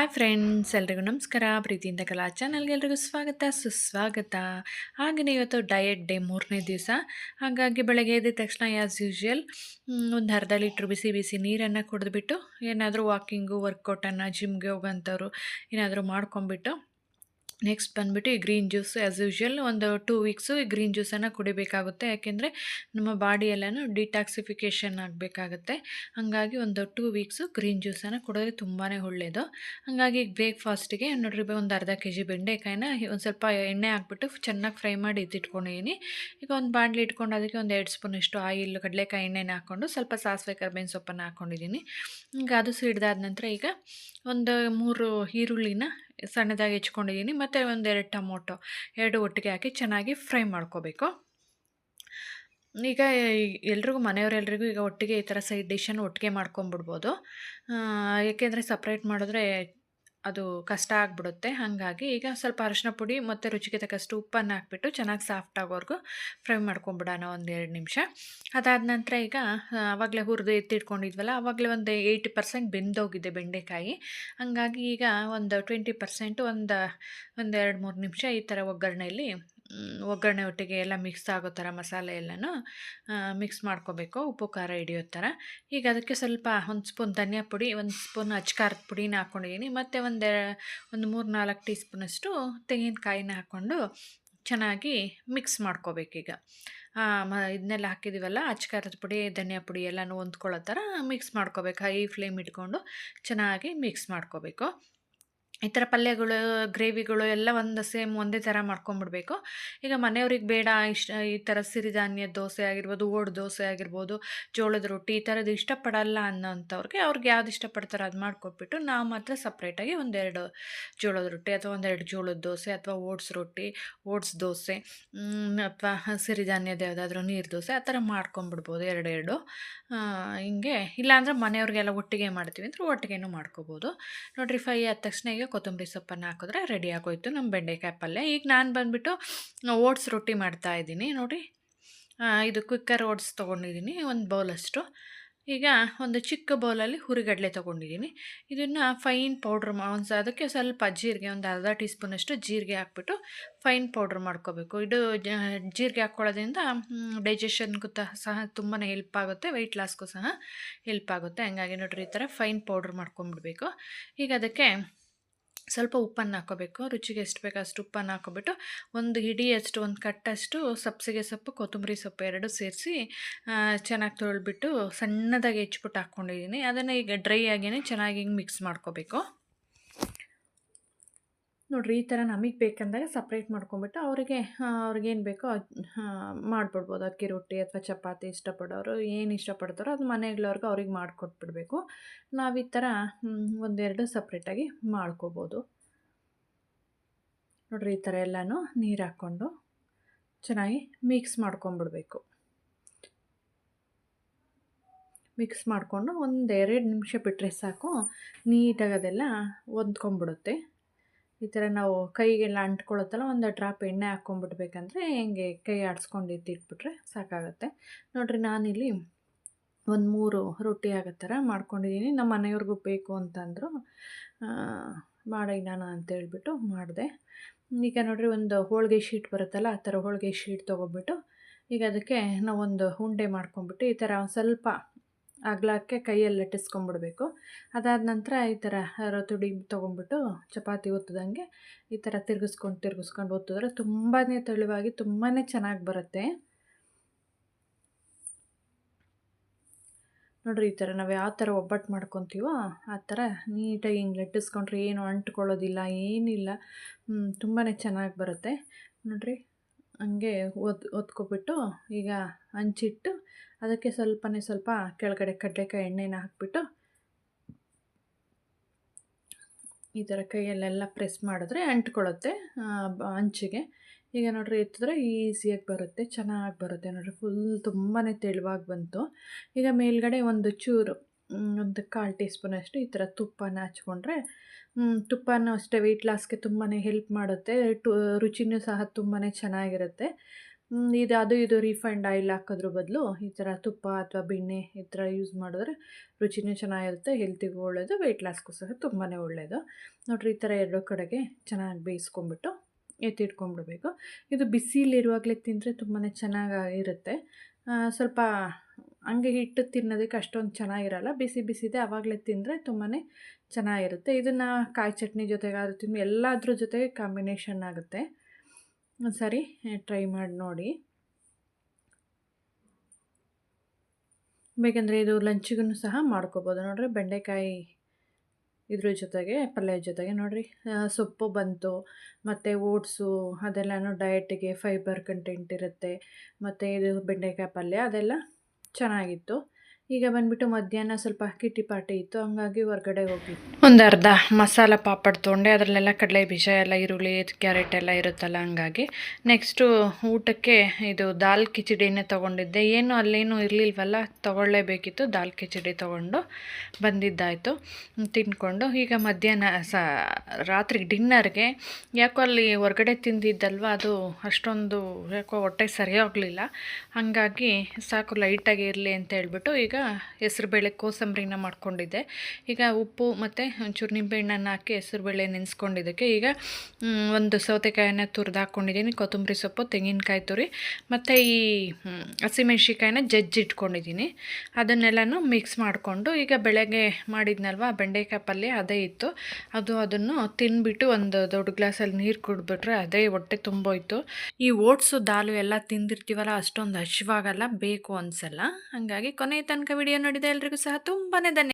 Hi friends ಎಲ್ರಿಗೂ ನಮಸ್ಕಾರ. ಪ್ರೀತಿಯಿಂದ ಕಲಾ ಚಾನಲ್ಗೆ ಎಲ್ರಿಗೂ ಸ್ವಾಗತ, ಸುಸ್ವಾಗತ. ಹಾಗೆಯೇ ಇವತ್ತು ಡಯಟ್ ಡೇ ಮೂರನೇ ದಿವಸ. ಹಾಗಾಗಿ ಬೆಳಗ್ಗೆ ಎದ್ದ ತಕ್ಷಣ ಆ್ಯಸ್ ಯೂಶ್ವಲ್ ಒಂದು ಅರ್ಧ ಲೀಟ್ರ್ ಬಿಸಿ ಬಿಸಿ ನೀರನ್ನು ಕುಡಿದ್ಬಿಟ್ಟು ಏನಾದರೂ ವಾಕಿಂಗು ವರ್ಕೌಟನ್ನು ಜಿಮ್ಗೆ ಹೋಗೋಂಥವ್ರು ಏನಾದರೂ ಮಾಡ್ಕೊಂಬಿಟ್ಟು ನೆಕ್ಸ್ಟ್ ಬಂದುಬಿಟ್ಟು ಈ ಗ್ರೀನ್ ಜ್ಯೂಸ್ ಆ್ಯಸ್ ಯೂಶ್ವಲ್ ಒಂದು ಟೂ ವೀಕ್ಸು ಈ ಗ್ರೀನ್ ಜ್ಯೂಸನ್ನು ಕುಡಿಬೇಕಾಗುತ್ತೆ. ಯಾಕೆಂದರೆ ನಮ್ಮ ಬಾಡಿಯೆಲ್ಲನೂ ಡಿಟಾಕ್ಸಿಫಿಕೇಷನ್ ಆಗಬೇಕಾಗುತ್ತೆ. ಹಾಗಾಗಿ ಒಂದು ಟೂ ವೀಕ್ಸು ಗ್ರೀನ್ ಜ್ಯೂಸನ್ನು ಕುಡಿದ್ರೆ ತುಂಬಾ ಒಳ್ಳೆಯದು ಹಾಗಾಗಿ ಬ್ರೇಕ್ಫಾಸ್ಟಿಗೆ ನೋಡ್ರಿ ಒಂದು ಅರ್ಧ ಕೆ ಜಿ ಬೆಂಡೆಕಾಯಿನ ಒಂದು ಸ್ವಲ್ಪ ಎಣ್ಣೆ ಹಾಕ್ಬಿಟ್ಟು ಚೆನ್ನಾಗಿ ಫ್ರೈ ಮಾಡಿ ಇದ್ದಿಟ್ಕೊಂಡಿದ್ದೀನಿ. ಈಗ ಒಂದು ಬಾಣಲಿ ಇಟ್ಕೊಂಡು ಅದಕ್ಕೆ ಒಂದು ಎರಡು ಸ್ಪೂನಷ್ಟು ಆಯಿಲ್ ಕಡಲೆಕಾಯಿ ಎಣ್ಣೆನ ಹಾಕ್ಕೊಂಡು ಸ್ವಲ್ಪ ಸಾಸಿವೆ, ಕರ್ಬೇವಿನ ಸೊಪ್ಪನ್ನು ಹಾಕ್ಕೊಂಡಿದ್ದೀನಿ ಈಗ ಅದು ಸಿಡ್ದಾದ ನಂತರ ಈಗ ಒಂದು ಮೂರು ಈರುಳ್ಳಿನ ಸಣ್ಣದಾಗಿ ಹೆಚ್ಕೊಂಡಿದ್ದೀನಿ ಮತ್ತು ಒಂದೆರಡು ಟೊಮೊಟೊ ಎರಡು ಒಟ್ಟಿಗೆ ಹಾಕಿ ಚೆನ್ನಾಗಿ ಫ್ರೈ ಮಾಡ್ಕೋಬೇಕು. ಈಗ ಎಲ್ರಿಗೂ ಮನೆಯವರೆಲ್ರಿಗೂ ಈಗ ಒಟ್ಟಿಗೆ ಈ ಥರ ಸೈಡ್ ಡಿಶನ್ನು ಒಟ್ಟಿಗೆ ಮಾಡ್ಕೊಂಬಿಡ್ಬೋದು. ಏಕೆಂದರೆ ಸಪ್ರೇಟ್ ಮಾಡಿದ್ರೆ ಅದು ಕಷ್ಟ ಆಗಿಬಿಡುತ್ತೆ. ಹಾಗಾಗಿ ಈಗ ಸ್ವಲ್ಪ ಅರಿಶಿನ ಪುಡಿ ಮತ್ತು ರುಚಿಗೆ ತಕ್ಕಷ್ಟು ಉಪ್ಪನ್ನು ಹಾಕ್ಬಿಟ್ಟು ಚೆನ್ನಾಗಿ ಸಾಫ್ಟ್ ಆಗೋವರೆಗೂ ಫ್ರೈ ಮಾಡ್ಕೊಂಬಿಡೋಣ ಒಂದು ಎರಡು ನಿಮಿಷ. ಅದಾದ ನಂತರ ಈಗ ಆವಾಗಲೇ ಹುರಿದು ಎತ್ತಿಟ್ಕೊಂಡಿದ್ವಲ್ಲ ಆವಾಗಲೇ ಒಂದು ಏಯ್ಟಿ ಪರ್ಸೆಂಟ್ ಬೆಂದೋಗಿದೆ ಬೆಂಡೆಕಾಯಿ. ಹಾಗಾಗಿ ಈಗ ಒಂದು ಟ್ವೆಂಟಿ ಪರ್ಸೆಂಟ್ ಒಂದು ಒಂದು ಎರಡು ಮೂರು ನಿಮಿಷ ಈ ಥರ ಒಗ್ಗರಣೆಯಲ್ಲಿ ಒಗ್ಗರಣೆ ಒಟ್ಟಿಗೆ ಎಲ್ಲ ಮಿಕ್ಸ್ ಆಗೋ ಥರ ಮಸಾಲೆ ಎಲ್ಲನೂ ಮಿಕ್ಸ್ ಮಾಡ್ಕೋಬೇಕು. ಉಪ್ಪು, ಖಾರ ಹಿಡಿಯೋ ಥರ ಈಗ ಅದಕ್ಕೆ ಸ್ವಲ್ಪ ಒಂದು ಸ್ಪೂನ್ ಧನಿಯಾ ಪುಡಿ, ಒಂದು ಸ್ಪೂನ್ ಅಚ್ಕಾರದ ಪುಡಿನ ಹಾಕ್ಕೊಂಡಿದ್ದೀನಿ ಮತ್ತು ಒಂದು ಒಂದು ಮೂರು ನಾಲ್ಕು ಟೀ ಸ್ಪೂನಷ್ಟು ತೆಂಗಿನಕಾಯಿನ ಹಾಕ್ಕೊಂಡು ಚೆನ್ನಾಗಿ ಮಿಕ್ಸ್ ಮಾಡ್ಕೋಬೇಕೀಗ ಮ, ಇದನ್ನೆಲ್ಲ ಹಾಕಿದ್ದೀವಲ್ಲ ಅಚ್ಕಾರದ ಪುಡಿ, ಧನಿಯಾ ಪುಡಿ ಎಲ್ಲನೂ ಹೊಂದ್ಕೊಳ್ಳೋ ಥರ ಮಿಕ್ಸ್ ಮಾಡ್ಕೋಬೇಕು. ಹೈ ಫ್ಲೇಮ್ ಇಟ್ಕೊಂಡು ಚೆನ್ನಾಗಿ ಮಿಕ್ಸ್ ಮಾಡ್ಕೋಬೇಕು. ಈ ಥರ ಪಲ್ಯಗಳು, ಗ್ರೇವಿಗಳು ಎಲ್ಲ ಒಂದು ಸೇಮ್ ಒಂದೇ ಥರ ಮಾಡ್ಕೊಂಬಿಡ್ಬೇಕು. ಈಗ ಮನೆಯವ್ರಿಗೆ ಬೇಡ ಇಷ್ಟ, ಈ ಥರ ಸಿರಿಧಾನ್ಯ ದೋಸೆ ಆಗಿರ್ಬೋದು, ಓಡ್ ದೋಸೆ ಆಗಿರ್ಬೋದು, ಜೋಳದ ರೊಟ್ಟಿ ಈ ಥರದ್ದು ಇಷ್ಟಪಡಲ್ಲ ಅನ್ನೋಂಥವ್ರಿಗೆ ಅವ್ರಿಗೆ ಯಾವ್ದು ಇಷ್ಟಪಡ್ತಾರೋ ಅದು ಮಾಡ್ಕೊಟ್ಬಿಟ್ಟು ನಾವು ಮಾತ್ರ ಸಪ್ರೇಟಾಗಿ ಒಂದೆರಡು ಜೋಳದ ರೊಟ್ಟಿ ಅಥವಾ ಒಂದೆರಡು ಜೋಳದ ದೋಸೆ ಅಥವಾ ಓಟ್ಸ್ ರೊಟ್ಟಿ, ಓಟ್ಸ್ ದೋಸೆ ಅಥವಾ ಸಿರಿಧಾನ್ಯದ ಯಾವುದಾದ್ರೂ ನೀರು ದೋಸೆ ಆ ಥರ ಮಾಡ್ಕೊಂಬಿಡ್ಬೋದು ಎರಡೆರಡು. ಹಿಂಗೆ ಇಲ್ಲಾಂದ್ರೆ ಮನೆಯವ್ರಿಗೆಲ್ಲ ಒಟ್ಟಿಗೆ ಮಾಡ್ತೀವಿ ಅಂದರೆ ಒಟ್ಟಿಗೆನೂ ಮಾಡ್ಕೋಬೋದು. ನೋಡ್ರಿ ಫೈ ಆದ ತಕ್ಷಣ ಈಗ ಕೊತ್ತಂಬರಿ ಸೊಪ್ಪನ್ನು ಹಾಕಿದ್ರೆ ರೆಡಿ ಆಗೋಯ್ತು. ನಮ್ಮ ಬೆಂಡೆಕಾಯಿ ಪಲ್ಯ. ಈಗ ನಾನು ಬಂದುಬಿಟ್ಟು ಓಟ್ಸ್ ರೊಟ್ಟಿ ಮಾಡ್ತಾ ಇದ್ದೀನಿ. ನೋಡಿ ಇದು ಕುಕ್ಕರ್ ಓಟ್ಸ್ ತೊಗೊಂಡಿದ್ದೀನಿ, ಒಂದು ಬೌಲಷ್ಟು ಈಗ ಒಂದು ಚಿಕ್ಕ ಬೌಲಲ್ಲಿ ಹುರಿಗಡಲೆ ತೊಗೊಂಡಿದ್ದೀನಿ. ಇದನ್ನು ಫೈನ್ ಪೌಡ್ರ್ ಒಂದು ಅದಕ್ಕೆ ಸ್ವಲ್ಪ ಜೀರಿಗೆ, ಒಂದು ಅರ್ಧ ಟೀ ಸ್ಪೂನಷ್ಟು ಜೀರಿಗೆ ಹಾಕ್ಬಿಟ್ಟು ಫೈನ್ ಪೌಡ್ರ್ ಮಾಡ್ಕೋಬೇಕು. ಇದು ಜೀರಿಗೆ ಹಾಕ್ಕೊಳ್ಳೋದ್ರಿಂದ ಡೈಜೆಷನ್ಗೂ ಸಹ ತುಂಬಾ ಹೆಲ್ಪ್ ಆಗುತ್ತೆ. ವೆಯ್ಟ್ ಲಾಸ್ಗೂ ಸಹ ಹೆಲ್ಪ್ ಆಗುತ್ತೆ. ಹಂಗಾಗಿ ನೋಡ್ರಿ, ಈ ಥರ ಫೈನ್ ಪೌಡ್ರ್ ಮಾಡ್ಕೊಂಬಿಡ್ಬೇಕು ಈಗ ಅದಕ್ಕೆ ಸ್ವಲ್ಪ ಉಪ್ಪನ್ನು ಹಾಕೋಬೇಕು ರುಚಿಗೆ ಎಷ್ಟು ಬೇಕೋ ಅಷ್ಟು ಉಪ್ಪನ್ನು ಹಾಕ್ಕೊಬಿಟ್ಟು ಒಂದು ಹಿಡಿಯಷ್ಟು ಒಂದು ಕಟ್ಟಷ್ಟು ಸಬ್ಸಿಗೆ ಸೊಪ್ಪು, ಕೊತ್ತಂಬರಿ ಸೊಪ್ಪು ಎರಡು ಸೇರಿಸಿ ಚೆನ್ನಾಗಿ ತೊಳೆದ್ಬಿಟ್ಟು ಸಣ್ಣದಾಗಿ ಹೆಚ್ಚಿಬಿಟ್ಟು ಹಾಕ್ಕೊಂಡಿದ್ದೀನಿ. ಅದನ್ನು ಈಗ ಡ್ರೈ ಆಗಿಯೇ ಚೆನ್ನಾಗಿ ಹಿಂಗೆ ಮಿಕ್ಸ್ ಮಾಡ್ಕೋಬೇಕು. ನೋಡಿರಿ ಈ ಥರ ನಮಗೆ ಬೇಕಂದಾಗ ಸಪ್ರೇಟ್ ಮಾಡ್ಕೊಂಬಿಟ್ಟು ಅವರಿಗೆ ಅವ್ರಿಗೇನು ಬೇಕೋ ಮಾಡಿಬಿಡ್ಬೋದು. ಅಕ್ಕಿ ರೊಟ್ಟಿ ಅಥವಾ ಚಪಾತಿ ಇಷ್ಟಪಡೋರು, ಏನು ಇಷ್ಟಪಡ್ತಾರೋ ಅದು ಮನೆಗಳವ್ರಿಗೆ ಅವ್ರಿಗೆ ಮಾಡಿಕೊಟ್ಬಿಡ್ಬೇಕು. ನಾವು ಈ ಥರ ಒಂದೆರಡು ಸಪ್ರೇಟಾಗಿ ಮಾಡ್ಕೋಬೋದು. ನೋಡ್ರಿ ಈ ಥರ ಎಲ್ಲನೂ ನೀರು ಹಾಕ್ಕೊಂಡು ಚೆನ್ನಾಗಿ ಮಿಕ್ಸ್ ಮಾಡ್ಕೊಂಬಿಡ್ಬೇಕು. ಮಿಕ್ಸ್ ಮಾಡಿಕೊಂಡು ಒಂದೆರಡು ನಿಮಿಷ ಬಿಟ್ಟರೆ ಸಾಕು. ನೀಟಾಗಿ ಅದೆಲ್ಲ ಹೊಂದ್ಕೊಂಬಿಡುತ್ತೆ. ಈ ಥರ ನಾವು ಕೈಗೆಲ್ಲ ಅಂಟ್ಕೊಳ್ಳುತ್ತಲ್ಲ, ಒಂದು ಡ್ರಾಪ್ ಎಣ್ಣೆ ಹಾಕ್ಕೊಂಡ್ಬಿಡ್ಬೇಕಂದ್ರೆ ಹೆಂಗೆ ಕೈ ಆಡಿಸ್ಕೊಂಡು ಎತ್ತಿಟ್ಬಿಟ್ರೆ ಸಾಕಾಗುತ್ತೆ. ನೋಡಿರಿ, ನಾನಿಲ್ಲಿ ಒಂದು ಮೂರು ರೊಟ್ಟಿ ಆಗೋ ಥರ ಮಾಡ್ಕೊಂಡಿದ್ದೀನಿ. ನಮ್ಮ ಮನೆಯವ್ರಿಗೂ ಬೇಕು ಅಂತಂದರು ನಾನು ಅಂತೇಳ್ಬಿಟ್ಟು ಮಾಡಿದೆ. ಈಗ ನೋಡಿರಿ, ಒಂದು ಹೋಳಿಗೆ ಶೀಟ್ ಬರುತ್ತಲ್ಲ, ಆ ಥರ ಹೋಳಿಗೆ ಶೀಟ್ ತೊಗೊಬಿಟ್ಟು ಈಗ ಅದಕ್ಕೆ ನಾವೊಂದು ಉಂಡೆ ಮಾಡ್ಕೊಂಬಿಟ್ಟು ಈ ಥರ ಸ್ವಲ್ಪ ಅಗಲಕ್ಕೆ ಕೈಯಲ್ಲಿ ಲಟ್ಟಿಸ್ಕೊಂಡ್ಬಿಡ್ಬೇಕು ಅದಾದ ನಂತರ ಈ ಥರ ರೊತುಡಿ ತೊಗೊಂಡ್ಬಿಟ್ಟು ಚಪಾತಿ ಒತ್ತದಂಗೆ ಈ ಥರ ತಿರ್ಗಿಸ್ಕೊಂಡು ತಿರುಗಿಸ್ಕೊಂಡು ಒತ್ತಿದ್ರೆ ತುಂಬಾ ತೆಳುವಾಗಿ ತುಂಬಾ ಚೆನ್ನಾಗಿ ಬರುತ್ತೆ. ನೋಡ್ರಿ ಈ ಥರ ನಾವು ಯಾವ ಥರ ಒಬ್ಬಟ್ಟು ಮಾಡ್ಕೊತೀವೋ ಆ ಥರ ನೀಟಾಗಿ ಹಿಂಗೆ ಲಟ್ಟಿಸ್ಕೊಂಡ್ರೆ ಏನು ಅಂಟ್ಕೊಳ್ಳೋದಿಲ್ಲ, ಏನಿಲ್ಲ. ತುಂಬಾ ಚೆನ್ನಾಗಿ ಬರುತ್ತೆ. ನೋಡಿರಿ. ಹಂಗೆ ಒದ್, ಒತ್ಕೊಬಿಟ್ಟು ಈಗ ಹಂಚಿಟ್ಟು ಅದಕ್ಕೆ ಸ್ವಲ್ಪನೇ ಸ್ವಲ್ಪ ಕೆಳಗಡೆ ಕಡಲೆಕಾಯಿ ಎಣ್ಣೆನ ಹಾಕ್ಬಿಟ್ಟು ಈ ಥರ ಕೈಯಲ್ಲೆಲ್ಲ ಪ್ರೆಸ್ ಮಾಡಿದ್ರೆ ಅಂಟ್ಕೊಳ್ಳುತ್ತೆ ಹಂಚಿಗೆ. ಈಗ ನೋಡಿರಿ ಎತ್ತಿದ್ರೆ ಈಸಿಯಾಗಿ ಬರುತ್ತೆ, ಚೆನ್ನಾಗಿ ಬರುತ್ತೆ ನೋಡಿರಿ, ಫುಲ್ ತುಂಬಾ ತೆಳುವಾಗಿ ಬಂತು. ಈಗ ಮೇಲ್ಗಡೆ ಒಂದು ಚೂರು ಒಂದು ಕಾಲು ಟೀ ಸ್ಪೂನಷ್ಟು ಈ ಥರ ತುಪ್ಪನ ಹಚ್ಕೊಂಡ್ರೆ ತುಪ್ಪನೂ ಅಷ್ಟೇ ವೆಯ್ಟ್ ಲಾಸ್ಗೆ ತುಂಬಾ ಹೆಲ್ಪ್ ಮಾಡುತ್ತೆ. ಟು, ರುಚಿನೂ ಸಹ ತುಂಬಾ ಚೆನ್ನಾಗಿರುತ್ತೆ. ಇದು ಅದು ಇದು ರೀಫೈಂಡ್ ಆಯಿಲ್ ಹಾಕೋದ್ರ ಬದಲು ಈ ಥರ ತುಪ್ಪ ಅಥವಾ ಬೆಣ್ಣೆ ಈ ಥರ ಯೂಸ್ ಮಾಡಿದ್ರೆ ರುಚಿನೂ ಚೆನ್ನಾಗಿರುತ್ತೆ ಹೆಲ್ತಿಗೂ ಒಳ್ಳೆಯದು ವೆಯ್ಟ್ ಲಾಸ್ಗೂ ಸಹ ತುಂಬಾ ಒಳ್ಳೆಯದು ನೋಡಿರಿ, ಈ ಥರ ಎರಡು ಕಡೆಗೆ ಚೆನ್ನಾಗಿ ಬೇಯಿಸ್ಕೊಂಬಿಟ್ಟು ಎತ್ತಿಟ್ಕೊಂಡ್ಬಿಡ್ಬೇಕು ಇದು ಬಿಸಿಲಿರುವಾಗಲೇ ತಿಂದರೆ ತುಂಬಾ ಚೆನ್ನಾಗಿರುತ್ತೆ. ಸ್ವಲ್ಪ ಹಂಗೆ ಹಿಟ್ಟು ತಿನ್ನೋದಕ್ಕೆ ಅಷ್ಟೊಂದು ಚೆನ್ನಾಗಿರಲ್ಲ. ಬಿಸಿ ಬಿಸಿದೆ ಆವಾಗಲೇ ತಿಂದರೆ ತುಂಬಾ ಚೆನ್ನಾಗಿರುತ್ತೆ. ಇದನ್ನು ಕಾಯಿ ಚಟ್ನಿ ಜೊತೆಗಾದ್ರೂ ತಿನ್ನು ಎಲ್ಲದ್ರ ಜೊತೆಗೆ ಕಾಂಬಿನೇಷನ್ ಆಗುತ್ತೆ. ಸರಿ ಟ್ರೈ ಮಾಡಿ ನೋಡಿ. ಬೇಕಂದರೆ ಇದು ಲಂಚಿಗೂ ಸಹ ಮಾಡ್ಕೋಬೋದು. ನೋಡಿರಿ ಬೆಂಡೆಕಾಯಿ ಇದ್ರ ಜೊತೆಗೆ, ಪಲ್ಯ ಜೊತೆಗೆ ನೋಡಿರಿ. ಸೊಪ್ಪು ಬಂತು, ಮತ್ತು ಓಟ್ಸು, ಅದೆಲ್ಲನೂ ಡಯಟಿಗೆ ಫೈಬರ್ ಕಂಟೆಂಟ್ ಇರುತ್ತೆ. ಮತ್ತು ಇದು ಬೆಂಡೆಕಾಯಿ ಪಲ್ಯ ಅದೆಲ್ಲ ಚೆನ್ನಾಗಿತ್ತು. ಈಗ ಬಂದ್ಬಿಟ್ಟು ಮಧ್ಯಾಹ್ನ ಸ್ವಲ್ಪ ಕಿಟ್ಟಿ ಪಾಟಿ ಇತ್ತು, ಹಂಗಾಗಿ ಹೊರ್ಗಡೆ ಹೋಗಿ ಒಂದು ಅರ್ಧ ಮಸಾಲ ಪಾಪಡ್ ತೊಗೊಂಡೆ, ಅದರಲ್ಲೆಲ್ಲ ಕಡಲೆ ಬೀಜ ಎಲ್ಲ, ಈರುಳ್ಳಿ, ಕ್ಯಾರೆಟ್ ಎಲ್ಲ ಇರುತ್ತಲ್ಲ ಹಂಗಾಗಿ. ನೆಕ್ಸ್ಟು ಊಟಕ್ಕೆ ಇದು ದಾಲ್ ಕಿಚಡಿನೇ ತೊಗೊಂಡಿದ್ದೆ. ಏನು ಅಲ್ಲೇನು ಇರಲಿಲ್ವಲ್ಲ, ತೊಗೊಳ್ಳೇಬೇಕಿತ್ತು. ದಾಲ್ ಕಿಚಡಿ ತೊಗೊಂಡು ಬಂದಿದ್ದಾಯಿತು, ತಿಂದ್ಕೊಂಡು. ಈಗ ಮಧ್ಯಾಹ್ನ ಸ, ರಾತ್ರಿ ಡಿನ್ನರ್ಗೆ ಯಾಕೋ ಅಲ್ಲಿ ಹೊರ್ಗಡೆ ತಿಂದಿದ್ದಲ್ವ, ಅದು ಅಷ್ಟೊಂದು ಯಾಕೋ ಹೊಟ್ಟೆ ಸರಿ ಹೋಗಲಿಲ್ಲ. ಹಾಗಾಗಿ ಸಾಕು ಲೈಟಾಗಿ ಇರಲಿ ಅಂತ ಹೇಳ್ಬಿಟ್ಟು ಈಗ ಹೆಸ್ರುಬೇಳೆ ಕೋಸಂಬರಿನ ಮಾಡ್ಕೊಂಡಿದ್ದೆ. ಈಗ ಉಪ್ಪು ಮತ್ತು ಒಂಚೂರು ನಿಂಬೆಹಣ್ಣನ್ನು ಹಾಕಿ ಹೆಸರುಬೇಳೆ ನೆನೆಸ್ಕೊಂಡಿದ್ದಕ್ಕೆ. ಈಗ ಒಂದು ಸೌತೆಕಾಯಿನ ತುರಿದು ಹಾಕ್ಕೊಂಡಿದ್ದೀನಿ ಕೊತ್ತಂಬರಿ ಸೊಪ್ಪು, ತೆಂಗಿನಕಾಯಿ ತುರಿ ಮತ್ತು ಈ ಹಸಿಮೆಣ್ಸಿಕಾಯಿನ ಜಜ್ಜಿಟ್ಕೊಂಡಿದ್ದೀನಿ. ಅದನ್ನೆಲ್ಲನೂ ಮಿಕ್ಸ್ ಮಾಡಿಕೊಂಡು ಈಗ ಬೆಳಗ್ಗೆ ಮಾಡಿದ್ನಲ್ವ, ಬೆಂಡೆಕಾಯಿ ಪಲ್ಯ ಅದೇ ಇತ್ತು. ಅದು ಅದನ್ನು ತಿಂದ್ಬಿಟ್ಟು ಒಂದು ದೊಡ್ಡ ಗ್ಲಾಸಲ್ಲಿ ನೀರು ಕುಡಿದ್ಬಿಟ್ರೆ ಅದೇ ಹೊಟ್ಟೆ ತುಂಬೋಯ್ತು. ಈ ಓಟ್ಸು ದಾಲು ಎಲ್ಲ ತಿಂದಿರ್ತೀವಲ್ಲ, ಅಷ್ಟೊಂದು ಹಸಿವಾಗಲ್ಲ ಬೇಕು ಅನ್ಸಲ್ಲ. ಹಾಗಾಗಿ ಕೊನೆಯ ತನಕ ವಿಡಿಯೋ ನೋಡಿದ ಎಲ್ರಿಗೂ ಸಹ ತುಂಬಾ ಧನ್ಯ